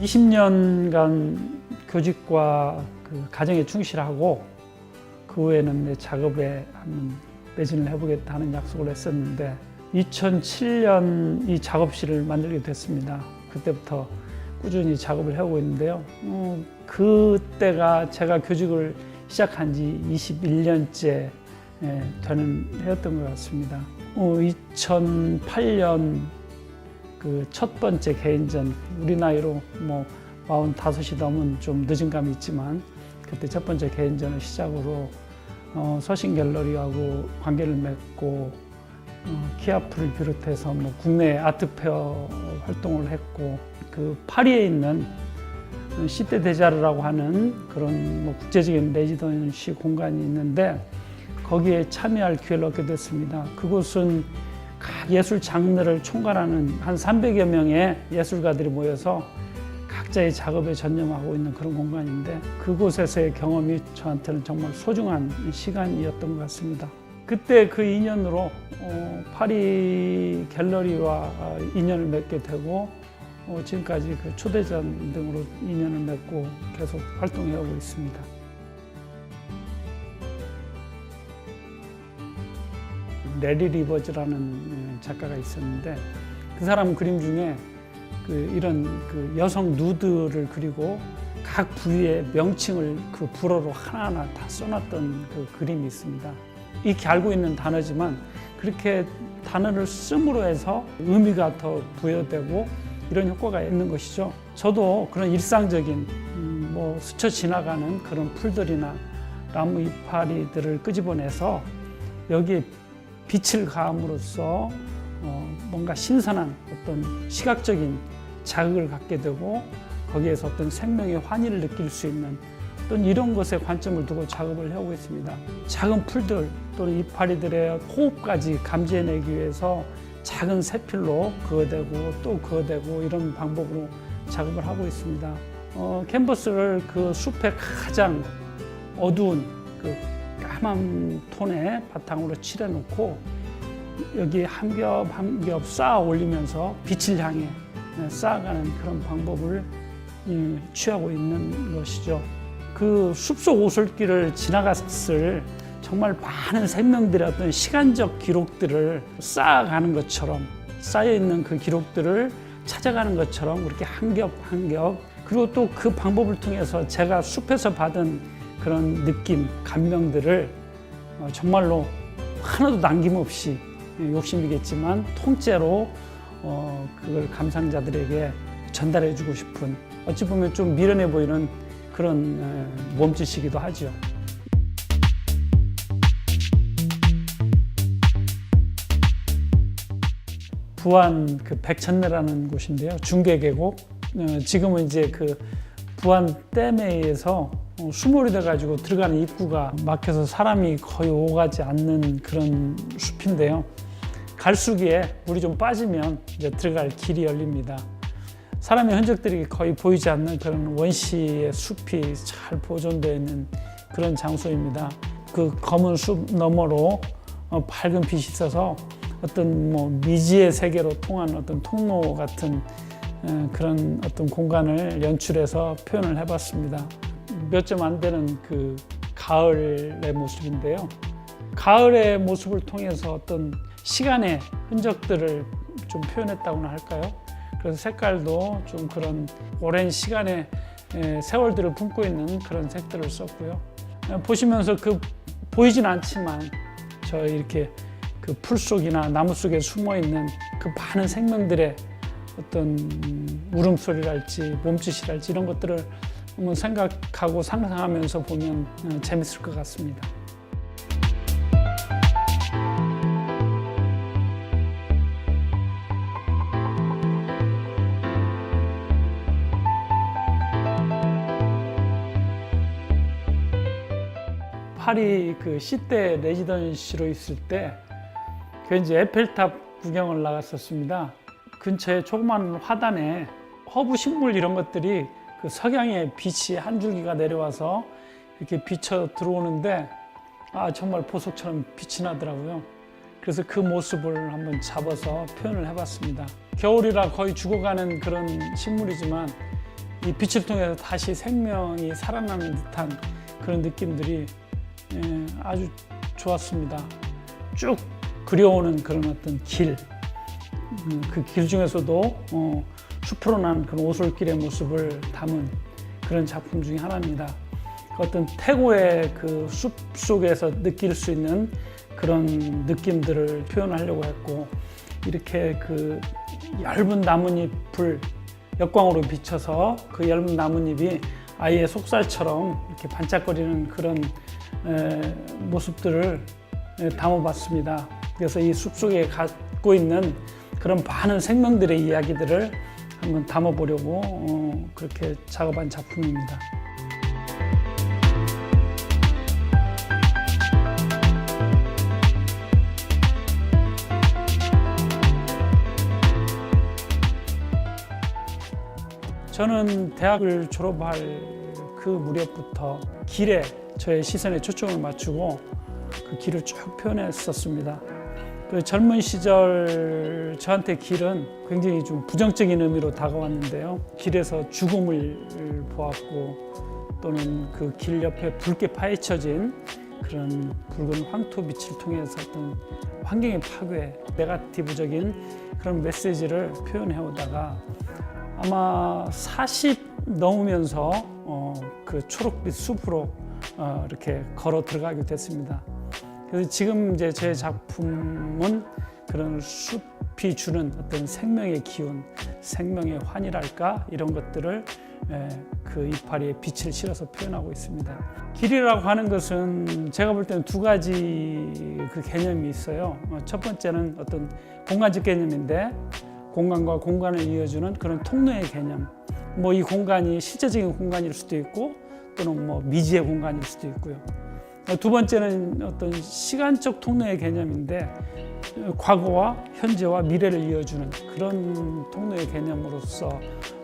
(20년간) 교직과 그 가정에 충실하고 그 후에는 내 작업에 한번 매진을 해보겠다 하는 약속을 했었는데 2007년 이 작업실을 만들게 됐습니다. 그때부터 꾸준히 작업을 해오고 있는데요. 어, 그때가 제가 교직을 시작한 지 21년째 되는 해였던 것 같습니다. 어, 2008년 그 첫 번째 개인전 우리 나이로 뭐 45이 넘은 좀 늦은 감이 있지만 그때 첫 번째 개인전을 시작으로 어, 서신 갤러리하고 관계를 맺고 어, 키아프를 비롯해서 뭐 국내 아트 페어 활동을 했고 그 파리에 있는 시대 데자르라고 하는 그런 뭐 국제적인 레지던시 공간이 있는데 거기에 참여할 기회를 얻게 됐습니다. 그곳은 각 예술 장르를 총괄하는 한 300여 명의 예술가들이 모여서 각자의 작업에 전념하고 있는 그런 공간인데 그곳에서의 경험이 저한테는 정말 소중한 시간이었던 것 같습니다. 그때 그 인연으로 어, 파리 갤러리와 인연을 맺게 되고 어, 지금까지 그 초대전 등으로 인연을 맺고 계속 활동해 오고 있습니다. 레리 리버즈라는 작가가 있었는데 그 사람 그림 중에 그 이런 그 여성 누드를 그리고 각 부위의 명칭을 그 불어로 하나하나 다 써놨던 그 그림이 있습니다. 익히 알고 있는 단어지만 그렇게 단어를 씀으로 해서 의미가 더 부여되고 이런 효과가 있는 것이죠. 저도 그런 일상적인 음, 뭐 스쳐 지나가는 그런 풀들이나 나무 이파리들을 끄집어내서 여기에 빛을 가함으로써 어, 뭔가 신선한 어떤 시각적인 자극을 갖게 되고 거기에서 어떤 생명의 환희를 느낄 수 있는 어떤 이런 것에 관점을 두고 작업을 하고 있습니다. 작은 풀들 또는 이파리들의 호흡까지 감지해내기 위해서 작은 세필로 그어대고 또 그어대고 이런 방법으로 작업을 하고 있습니다. 어, 캔버스를 그 숲의 가장 어두운 그 까만 톤의 바탕으로 칠해놓고 여기 한 겹 한 겹 쌓아 올리면서 빛을 향해 쌓아가는 그런 방법을 음, 취하고 있는 것이죠. 그 숲속 오솔길을 지나갔을 정말 많은 생명들의 어떤 시간적 기록들을 쌓아가는 것처럼 쌓여 있는 그 기록들을 찾아가는 것처럼 그렇게 한 겹 한 겹 그리고 또 그 방법을 통해서 제가 숲에서 받은 그런 느낌, 감명들을 어, 정말로 하나도 남김없이 욕심이겠지만 통째로 어, 그걸 감상자들에게 전달해주고 싶은 어찌 보면 좀 미련해 보이는 그런 몸짓이기도 하죠. 부안 그 백천내라는 곳인데요. 중계계곡. 어, 지금은 이제 그 부안 댐에 의해서 어, 수몰이 돼가지고 들어가는 입구가 막혀서 사람이 거의 오가지 않는 그런 숲인데요. 갈수기에 물이 좀 빠지면 이제 들어갈 길이 열립니다. 사람의 흔적들이 거의 보이지 않는 그런 원시의 숲이 잘 보존되어 있는 그런 장소입니다. 그 검은 숲 너머로 어, 밝은 빛이 있어서 어떤 뭐 미지의 세계로 통하는 어떤 통로 같은 그런 어떤 공간을 연출해서 표현을 해봤습니다. 몇 점 안 되는 그 가을의 모습인데요. 가을의 모습을 통해서 어떤 시간의 흔적들을 좀 표현했다고나 할까요? 그래서 색깔도 좀 그런 오랜 시간의 세월들을 품고 있는 그런 색들을 썼고요. 보시면서 그 보이진 않지만 저 이렇게 그 풀 속이나 나무 속에 숨어 있는 그 많은 생명들의 어떤 울음소리랄지 몸짓이랄지 이런 것들을 생각하고 상상하면서 보면 재밌을 것 같습니다. 파리 그 시대 레지던시로 있을 때, 그 이제 에펠탑 구경을 나갔었습니다. 근처에 조그만 화단에 허브 식물 이런 것들이 그 석양의 빛이 한 줄기가 내려와서 이렇게 비쳐 들어오는데 아 정말 보석처럼 빛이 나더라고요. 그래서 그 모습을 한번 잡아서 표현을 해봤습니다. 겨울이라 거의 죽어가는 그런 식물이지만 이 빛을 통해서 다시 생명이 살아나는 듯한 그런 느낌들이 예, 아주 좋았습니다. 쭉 그려오는 그런 어떤 길, 그 길 중에서도 어, 숲으로 난 그런 오솔길의 모습을 담은 그런 작품 중에 하나입니다. 어떤 태고의 그 숲 속에서 느낄 수 있는 그런 느낌들을 표현하려고 했고 이렇게 그 얇은 나뭇잎을 역광으로 비춰서 그 얇은 나뭇잎이 아이의 속살처럼 이렇게 반짝거리는 그런 에, 모습들을 에, 담아봤습니다. 그래서 이 숲속에 갖고 있는 그런 많은 생명들의 이야기들을 한번 담아보려고 어, 그렇게 작업한 작품입니다. 저는 대학을 졸업할 그 무렵부터 길에 저의 시선에 초점을 맞추고 그 길을 쭉 표현했었습니다. 그 젊은 시절 저한테 길은 굉장히 좀 부정적인 의미로 다가왔는데요. 길에서 죽음을 보았고 또는 그 길 옆에 붉게 파헤쳐진 그런 붉은 황토 빛을 통해서 어떤 환경의 파괴, 네가티브적인 그런 메시지를 표현해 오다가 아마 40 넘으면서 어, 그 초록빛 숲으로 어, 이렇게 걸어 들어가게 됐습니다. 그래서 지금 이제 제 작품은 그런 숲이 주는 어떤 생명의 기운, 생명의 환이랄까 이런 것들을 에, 그 이파리에 빛을 실어서 표현하고 있습니다. 길이라고 하는 것은 제가 볼 때는 두 가지 그 개념이 있어요. 어, 첫 번째는 어떤 공간적 개념인데 공간과 공간을 이어주는 그런 통로의 개념. 뭐 이 공간이 실제적인 공간일 수도 있고 또는 뭐 미지의 공간일 수도 있고요. 두 번째는 어떤 시간적 통로의 개념인데 과거와 현재와 미래를 이어주는 그런 통로의 개념으로서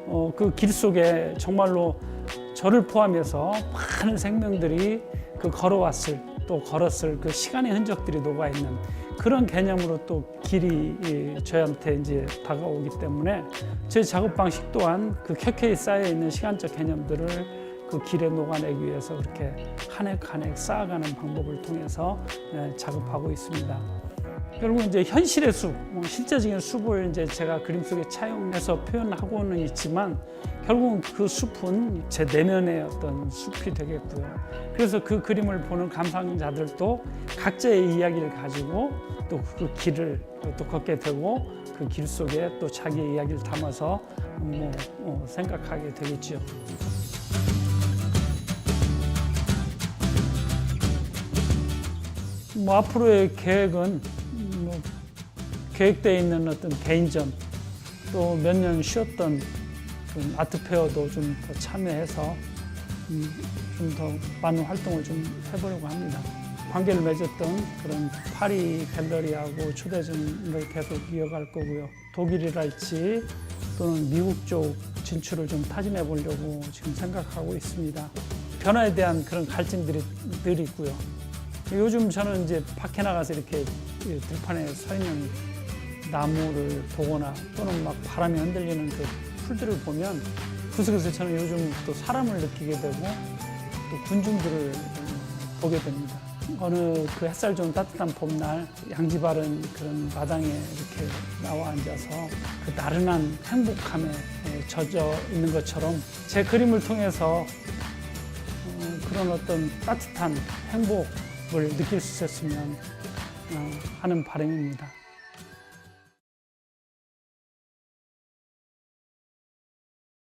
어, 그 길 속에 정말로 저를 포함해서 많은 생명들이 그 걸어왔을 또 걸었을 그 시간의 흔적들이 녹아 있는 그런 개념으로 또 길이 이, 저한테 이제 다가오기 때문에 제 작업 방식 또한 그 켜켜이 쌓여 있는 시간적 개념들을 그 길에 녹아내기 위해서 그렇게 한 획 한 획 쌓아가는 방법을 통해서 예, 작업하고 있습니다. 결국 이제 현실의 숲, 뭐 실제적인 숲을 이제 제가 그림 속에 차용해서 표현하고는 있지만 결국은 그 숲은 제 내면의 어떤 숲이 되겠고요. 그래서 그 그림을 보는 감상자들도 각자의 이야기를 가지고 또 그 길을 또 걷게 되고 그 길 속에 또 자기의 이야기를 담아서 뭐 어, 생각하게 되겠지요. 뭐 앞으로의 계획은 뭐 계획되어 있는 어떤 개인전 또 몇 년 쉬었던 그 아트 페어도 좀 더 참여해서 음, 좀더 많은 활동을 좀 해보려고 합니다. 관계를 맺었던 그런 파리 갤러리하고 초대전을 계속 이어갈 거고요. 독일이랄지 또는 미국 쪽 진출을 좀 타진해 보려고 지금 생각하고 있습니다. 변화에 대한 그런 갈증들이 늘 있고요. 요즘 저는 이제 밖에 나가서 이렇게 들판에 서 있는 나무를 보거나 또는 막 바람에 흔들리는 그 풀들을 보면 그 속에서 저는 요즘 또 사람을 느끼게 되고 또 군중들을 보게 됩니다. 어느 그 햇살 좀 따뜻한 봄날 양지 바른 그런 마당에 이렇게 나와 앉아서 그 나른한 행복함에 젖어 있는 것처럼 제 그림을 통해서 어, 그런 어떤 따뜻한 행복을 느낄 수 있었으면 어, 하는 바람입니다.